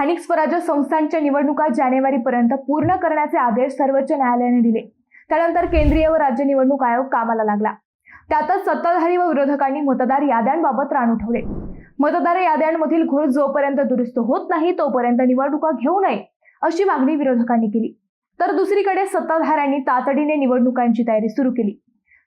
स्थानिक स्वराज्य संस्थांच्या निवडणुका जानेवारीपर्यंत पूर्ण करण्याचे आदेश सर्वोच्च न्यायालयाने दिले. त्यानंतर केंद्रीय व राज्य निवडणूक आयोग कामाला लागला. त्यातच सत्ताधारी व विरोधकांनी मतदार याद्यांबाबत रान उठवले. मतदार याद्यांमधील घोळ जोपर्यंत दुरुस्त होत नाही तोपर्यंत निवडणुका घेऊ नये अशी मागणी विरोधकांनी केली. तर दुसरीकडे सत्ताधाऱ्यांनी तातडीने निवडणुकांची तयारी सुरू केली.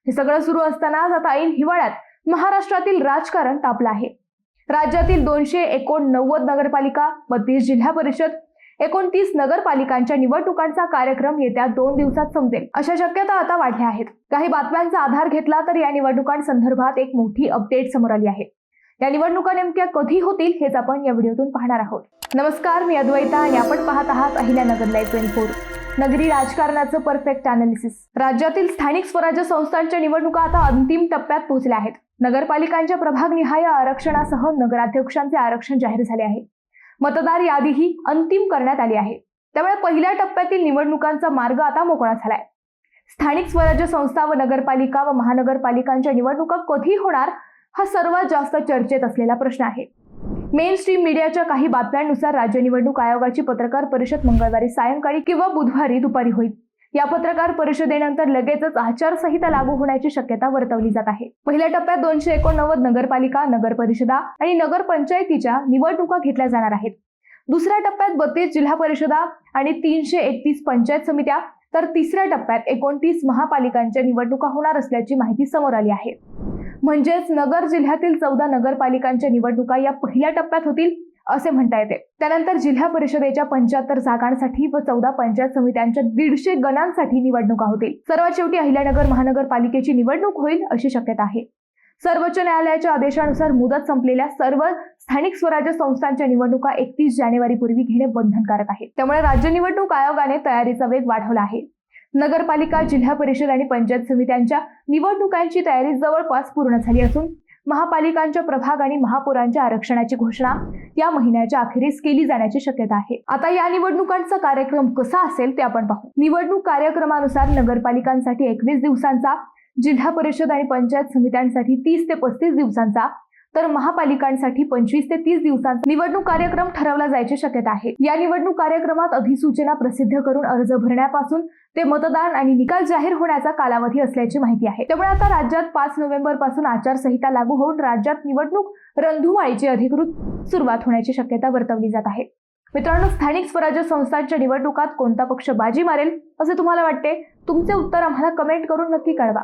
हे सगळं सुरू असतानाच आता ऐन हिवाळ्यात महाराष्ट्रातील राजकारण तापलं आहे. राज्यातील दोनशे एकोणनव्वद नगरपालिका बत्तीस जिल्हा परिषद एकोणतीस नगरपालिकांच्या निवडणुकांचा कार्यक्रम येत्या दोन दिवसात संपेल. अशा शक्यता आता वाढल्या आहेत. काही बातम्यांचा आधार घेतला तर या निवडणुकांसंदर्भात एक मोठी अपडेट समोर आली आहे. या निवडणुका नेमक्या कधी होतील हेच आपण या व्हिडिओतून पाहणार आहोत. नमस्कार मी अद्वैता आणि आपण पाहत आहात अहिल्यानगर लाईव्ह ट्वेंटी फोर नगरी राजकारणाचं परफेक्ट अनालिसिस राज्यातील स्थानिक स्वराज्य संस्थांच्या निवडणुका आता अंतिम टप्प्यात पोहोचल्या आहेत. नगरपालिकांच्या प्रभागनिहाय आरक्षणासह नगराध्यक्षांचे आरक्षण जाहीर झाले आहे. मतदार यादीही अंतिम करण्यात आली आहे. त्यामुळे पहिल्या टप्प्यातील निवडणुकांचा मार्ग आता मोकळा झालाय. स्थानिक स्वराज्य संस्था व नगरपालिका व महानगरपालिकांच्या निवडणुका कधी होणार हा सर्वात जास्त चर्चेत असलेला प्रश्न आहे. मेन स्ट्रीम मीडियाच्या काही बातम्यांनुसार राज्य निवडणूक आयोगाची पत्रकार परिषद मंगळवारी सायंकाळी किंवा बुधवारी दुपारी होईल. या पत्रकार परिषदेनंतर लगेचच आचारसंहिता लागू होण्याची शक्यता वर्तवली जात आहे. पहिल्या टप्प्यात दोनशे एकोणनव्वद नगरपालिका नगर परिषदा आणि नगर पंचायतीच्या निवडणुका घेतल्या जाणार आहेत. दुसऱ्या टप्प्यात बत्तीस जिल्हा परिषदा आणि तीनशे एकतीस पंचायत समित्या तर तिसऱ्या टप्प्यात एकोणतीस महापालिकांच्या निवडणुका होणार असल्याची माहिती समोर आली आहे. म्हणजेच नगर जिल्ह्यातील चौदा नगरपालिकांच्या निवडणुका या पहिल्या टप्प्यात होतील असे म्हणता येते. त्यानंतर जिल्हा परिषदेच्या पंच्याहत्तर जागांसाठी व चौदा पंचायत समित्यांच्या दीडशे गणांसाठी निवडणुका होतील. सर्वात शेवटी अहिल्यानगर महानगरपालिकेची निवडणूक होईल अशी शक्यता आहे. सर्वोच्च न्यायालयाच्या आदेशानुसार मुदत संपलेल्या सर्व स्थानिक स्वराज्य संस्थांच्या निवडणुका एकतीस जानेवारी पूर्वी घेणे बंधनकारक आहे. त्यामुळे राज्य निवडणूक आयोगाने तयारीचा वेग वाढवला आहे. नगरपालिका जिल्हा परिषद आणि पंचायत समित्यांच्या निवडणुकांची तयारी जवळपास पूर्ण झाली असून महापालिकांच्या प्रभाग आणि महापौरांच्या आरक्षणाची घोषणा या महिन्याच्या अखेरीस केली जाण्याची शक्यता आहे. आता या निवडणुकांचा कार्यक्रम कसा असेल ते आपण पाहू. निवडणूक कार्यक्रमानुसार नगरपालिकांसाठी एकवीस दिवसांचा जिल्हा परिषद आणि पंचायत समित्यांसाठी तीस ते पस्तीस दिवसांचा तर महापालिकांसाठी पंचवीस ते तीस दिवसांचा निवडणूक कार्यक्रम ठरवला जायची शक्यता आहे. या निवडणूक कार्यक्रमात अधिसूचना प्रसिद्ध करून अर्ज भरण्यापासून ते मतदान आणि निकाल जाहीर होण्याचा कालावधी असल्याची माहिती आहे. त्यामुळे आता राज्यात पाच नोव्हेंबरपासून आचारसंहिता लागू होऊन राज्यात निवडणूक रंधुमाळीची अधिकृत सुरुवात होण्याची शक्यता वर्तवली जात आहे. मित्रांनो स्थानिक स्वराज्य संस्थांच्या निवडणुकात कोणता पक्ष बाजी मारेल असे तुम्हाला वाटते? तुमचे उत्तर आम्हाला कमेंट करून नक्की कळवा.